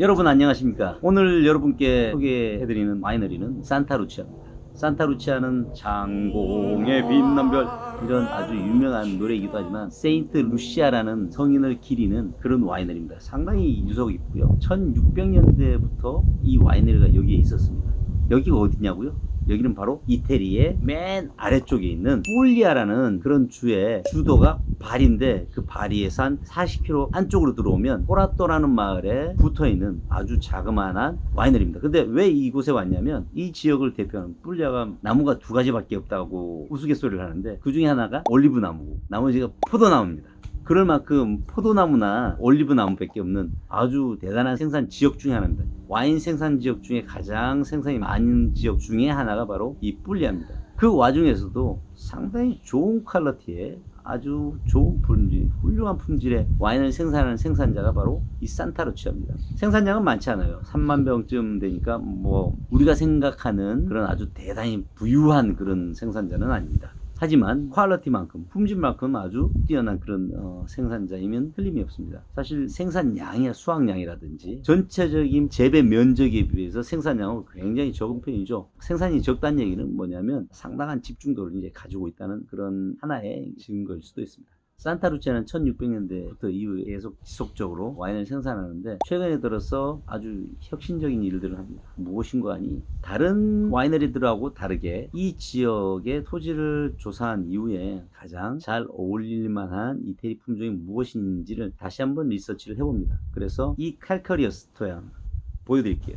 여러분 안녕하십니까? 오늘 여러분께 소개해드리는 와이너리는 산타루치아입니다. 산타루치아는 장공의 빛난 별 이런 아주 유명한 노래이기도 하지만 세인트 루시아라는 성인을 기리는 그런 와이너리입니다. 상당히 유서 깊고요. 1600년대부터 이 와이너리가 여기에 있었습니다. 여기가 어디냐고요? 여기는 바로 이태리의 맨 아래쪽에 있는 폴리아라는 그런 주의 주도가 바리인데 그 바리에서 한 40km 안쪽으로 들어오면 포라토라는 마을에 붙어 있는 아주 자그마한 와이너리입니다. 근데 왜 이곳에 왔냐면 이 지역을 대표하는 폴리아가 나무가 두 가지밖에 없다고 우스갯소리를 하는데 그 중에 하나가 올리브 나무고 나머지가 포도나무입니다. 그럴 만큼 포도나무나 올리브 나무밖에 없는 아주 대단한 생산 지역 중에 하나입니다. 와인 생산 지역 중에 가장 생산이 많은 지역 중에 하나가 바로 이 뿔리아입니다. 그 와중에서도 상당히 좋은 퀄리티의 아주 좋은 품질, 훌륭한 품질의 와인을 생산하는 생산자가 바로 이 산타루치아입니다. 생산량은 많지 않아요. 3만 병쯤 되니까 뭐 우리가 생각하는 그런 아주 대단히 부유한 그런 생산자는 아닙니다. 하지만 퀄리티만큼 품질만큼 아주 뛰어난 그런 어, 생산자이면 틀림이 없습니다. 사실 생산량이나 수확량이라든지 전체적인 재배 면적에 비해서 생산량은 굉장히 적은 편이죠. 생산이 적다는 얘기는 뭐냐면 상당한 집중도를 이제 가지고 있다는 그런 하나의 증거일 수도 있습니다. 산타루치아는 1600년대부터 이후에 계속 지속적으로 와인을 생산하는데 최근에 들어서 아주 혁신적인 일들을 합니다. 무엇인가 하니 다른 와이너리들하고 다르게 이 지역의 토지를 조사한 이후에 가장 잘 어울릴 만한 이태리 품종이 무엇인지를 다시 한번 리서치를 해봅니다. 그래서 이 칼카리어스 토양 보여드릴게요.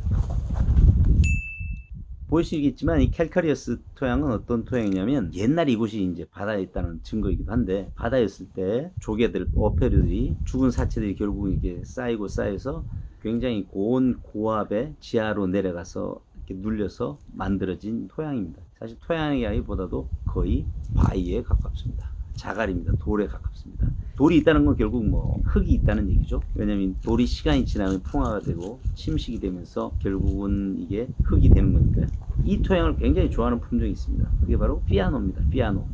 보이시겠지만 이 캘카리어스 토양은 어떤 토양이냐면 옛날 이곳이 이제 바다에 있다는 증거이기도 한데 바다였을 때 조개들, 어패류들이 죽은 사체들이 결국 이게 쌓이고 쌓여서 굉장히 고온 고압의 지하로 내려가서 이렇게 눌려서 만들어진 토양입니다. 사실 토양이라기보다도 거의 바위에 가깝습니다. 자갈입니다. 돌에 가깝습니다. 돌이 있다는 건 결국 뭐 흙이 있다는 얘기죠. 왜냐하면 돌이 시간이 지나면 풍화가 되고 침식이 되면서 결국은 이게 흙이 되는 거니까요. 이 토양을 굉장히 좋아하는 품종이 있습니다. 그게 바로 피아노입니다. 피아노.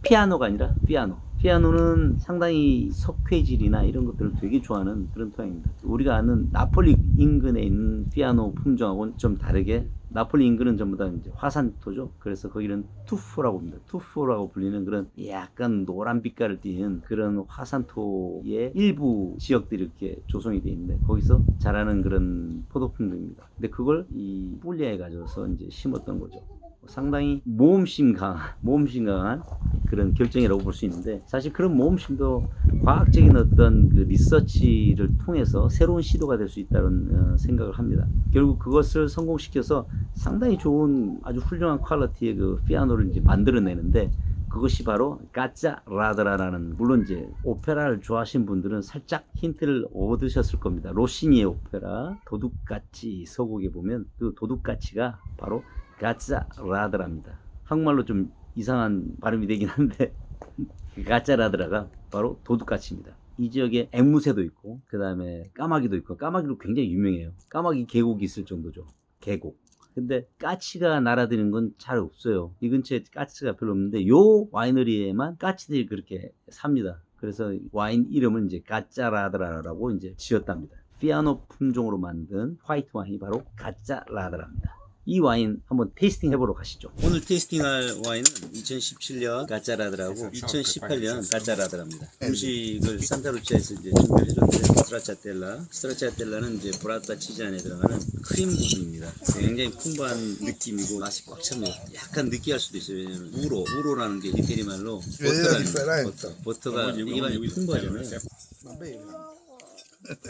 피아노가 아니라 피아노. 피아노는 상당히 석회질이나 이런 것들을 되게 좋아하는 그런 토양입니다. 우리가 아는 나폴리 인근에 있는 피아노 품종하고는 좀 다르게 나폴리 인근은 전부 다 이제 화산토죠. 그래서 거기는 투포라고 합니다. 투포라고 불리는 그런 약간 노란 빛깔을 띠는 그런 화산토의 일부 지역들이 이렇게 조성이 되어 있는데 거기서 자라는 그런 포도 품종입니다. 근데 그걸 이 폴리아에 가져서 이제 심었던 거죠. 상당히 모험심 강한, 모험심 강한 그런 결정이라고 볼 수 있는데 사실 그런 모험심도 과학적인 어떤 그 리서치를 통해서 새로운 시도가 될 수 있다는 어, 생각을 합니다. 결국 그것을 성공시켜서 상당히 좋은 아주 훌륭한 퀄리티의 그 피아노를 이제 만들어내는데 그것이 바로 까짜 라드라라는 물론 이제 오페라를 좋아하시는 분들은 살짝 힌트를 얻으셨을 겁니다. 로시니의 오페라 도둑같이 서곡에 보면 그 도둑같이가 바로 가짜 라드라입니다. 한국말로 좀 이상한 발음이 되긴 한데 가짜 라드라가 바로 도둑같이입니다. 이 지역에 앵무새도 있고 그 다음에 까마귀도 있고 까마귀도 굉장히 유명해요. 까마귀 계곡이 있을 정도죠. 계곡. 근데 까치가 날아드는 건 잘 없어요. 이 근처에 까치가 별로 없는데 요 와이너리에만 까치들이 그렇게 삽니다. 그래서 와인 이름을 이제 가짜라드라라고 이제 지었답니다. 피아노 품종으로 만든 화이트 와인이 바로 가짜라드라입니다. 이 와인 한번 테이스팅 해보러 가시죠. 오늘 테이스팅할 와인은 2017년 가짜라드라고 2018년 가짜라드랍니다. 음식을 산타루치아에서 이제 준비를 해줬는데 스트라차텔라, 스트라차텔라는 이제 보라타 치즈 안에 들어가는 크림 부분입니다. 굉장히 풍부한 느낌이고 맛이 꽉 찹니다. 약간 느끼할 수도 있어요. 왜냐면 우로, 우로라는 게 이태리 말로 버터가 differente. 버터. 버터가 많이 풍부하잖아요.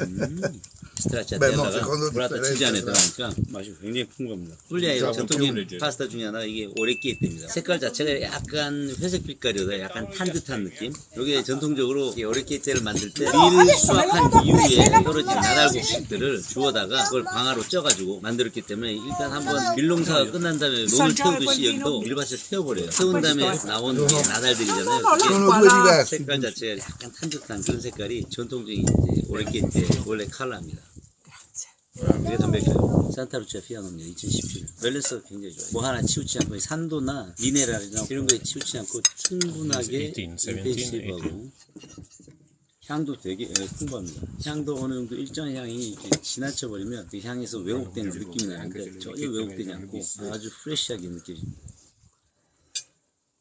음, 스트라차텔라가 secondo 보라타 치즈 안에 들어가니까 맛이 굉장히 풍부합니다. 훌리아의 전통적인 파스타 중에 하나 이게 오레키에테입니다. 색깔 자체가 약간 회색 빛깔이어서 약간 탄 듯한 느낌. 이게 전통적으로 이 오레키에테를 만들 때 밀을 수확한 이후에 떨어진 나달국식들을 주워다가 그걸 광화로 쪄가지고 만들었기 때문에 일단 한번 밀농사가 끝난 다음에 논을 태우듯이 여기도 밀밭을 태워버려요. 태운 다음에 나온 게 나달들이잖아요. Sono 그게 due diversi. 색깔 자체가 약간 탄 듯한 그런 색깔이 전통적인 이제 오레키에테 원래 컬러입니다. 이게 덤벨이에요. 산타루치아 피아노입니다. 2017년. 밸런스가 굉장히 좋아요. 뭐 하나 치우치 않고 산도나 미네랄이나 이런 거에 치우치 않고 충분하게 18, 17, 인텐시브하고 향도 되게 예, 풍부합니다. 향도 어느 정도 일정 향이 이렇게 지나쳐 버리면 그 향에서 왜곡되는 느낌이 나는데 전혀 왜곡되지 않고 아주 프레시하게 느껴집니다.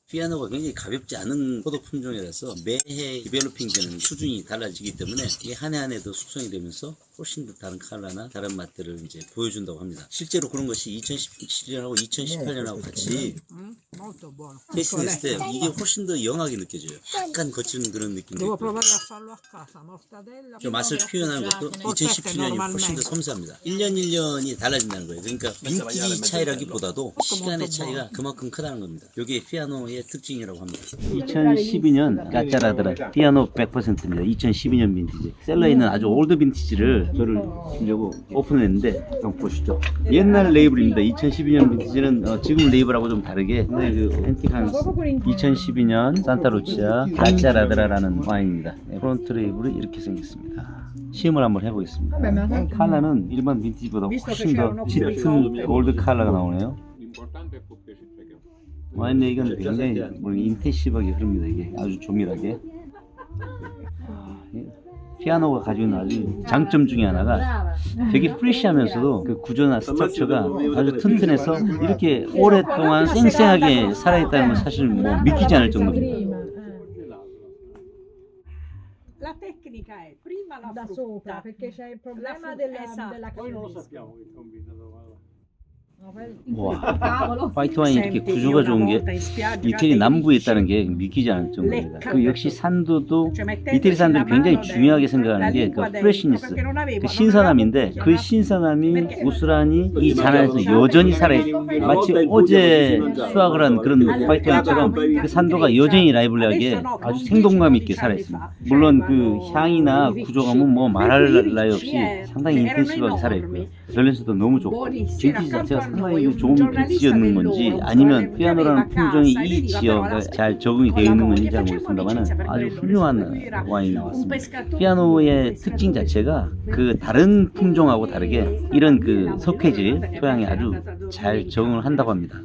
피아노가 굉장히 가볍지 않은 포도 품종이라서 매해 디벨로핑 되는 수준이 달라지기 때문에 이게 한 해 한 해 더 숙성이 되면서 훨씬 더 다른 컬러나 다른 맛들을 이제 보여준다고 합니다. 실제로 그런 것이 2017년하고 2018년하고 같이 Mm, molto buono. 테이스팅했을 때 이게 훨씬 더 영하게 느껴져요. 약간 거친 그런 느낌도 Devo 있고 provare a farlo a casa, mortadella. 저 맛을 표현하는 것도 2017년이 훨씬 더 섬세합니다. 1년 1년이 달라진다는 거예요. 그러니까 빈티지 차이라기보다도 시간의 차이가 그만큼 크다는 겁니다. 이게 피아노의 특징이라고 합니다. 2012년 까짜라드라 피아노 100%입니다. 2012년 빈티지. 셀러에 있는 아주 올드 빈티지를 저를 주려고 오픈했는데 한번 보시죠. 옛날 레이블입니다. 2012년 빈티지는 어, 지금 레이블하고 좀 다르게 근데 그 앤틱한 2012년 산타루치아 까짜라드라라는 와인입니다. 네, 프론트 레이블이 이렇게 생겼습니다. 시음을 한번 해보겠습니다. 컬러는 일반 빈티지보다 훨씬 더 짙은 골드 컬러가 나오네요. 와인 얘기는 굉장히 뭐 인텐시브하게 흐릅니다. 이게 아주 조밀하게. 피아노가 가지고 있는 아주 장점 중에 하나가 되게 프레시하면서도 그 구조나 스트럭처가 아주 튼튼해서 이렇게 오랫동안 쌩쌩하게 살아있다는 건 사실 뭐 믿기지 않을 정도입니다. La tecnica è prima la da frutta, sopra perché c'è il problema della, della poi non lo chimica. sappiamo che combinato guarda. No, poi- 와, Cavolo. 화이트 와인이 이렇게 구조가 좋은 게 이태리 남부에 있다는 게 믿기지 않을 정도입니다. 그 역시 산도도 이태리 사람들이 굉장히 중요하게 생각하는 게 그 프레시니스, 그 신선함인데 그 신선함이 고스란히 이 잔에서 여전히 살아있어요. 마치 어제 수확을 한 그런 화이트 와인처럼 그 산도가 여전히 라이블리하게 아주 생동감 있게 살아있습니다. 물론 그 향이나 구조감은 뭐 말할 나위 없이 상당히 인텐시브하게 살아있고요. 밸런스도 너무 좋고 빈티지 자체가 그 좋은 빈티지였는 건지 아니면 피아노라는 품종이 이 지역에 잘 적응이 되어 있는 건지 잘 모르겠습니다만 아주 훌륭한 와인이 나왔습니다. 피아노의 특징 자체가 그 다른 품종하고 다르게 이런 그 석회질 토양에 아주 잘 적응을 한다고 합니다.